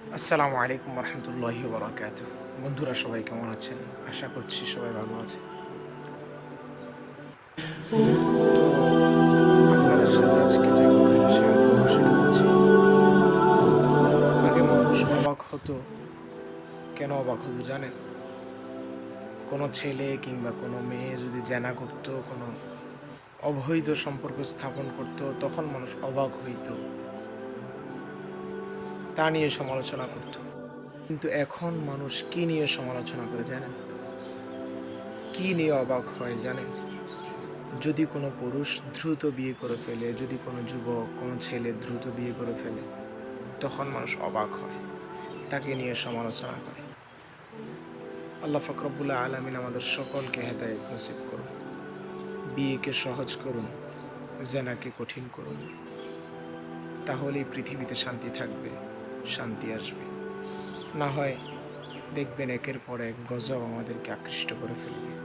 আসসালামু আলাইকুম রহমতুল্লাহি বরাকাত বন্ধুরা সবাই কেমন আছেন? আশা করছি সবাই ভালো আছেন। অবাক হতো, কেন অবাক হতো জানেন? কোনো ছেলে কিংবা কোনো মেয়ে যদি জেনা করতো, কোনো অবৈধ সম্পর্ক স্থাপন করতো, তখন মানুষ অবাক হইতো। তা নিয়ে সমালোচনা করত। কিন্তু এখন মানুষ কি নিয়ে সমালোচনা করে জানেন? কি নিয়ে অবাক হয় জানেন? যদি কোনো পুরুষ দ্রুত বিয়ে করে ফেলে, যদি কোনো যুবক, কোনো ছেলে দ্রুত বিয়ে করে ফেলে, তখন মানুষ অবাক হয়। তাকে নিয়ে সমালোচনা করে। আল্লাহ ফকরবুল্লাহ আলমিন আমাদের সকলকে হেদায়ত নসিব করুন। বিয়েকে সহজ করুন, জেনাকে কঠিন করুন। তাহলেই পৃথিবীতে শান্তি থাকবে। শান্তি আসবে। না হয় দেখবেন একের পর এক গজব আমাদেরকে আকৃষ্ট করে ফেলবে।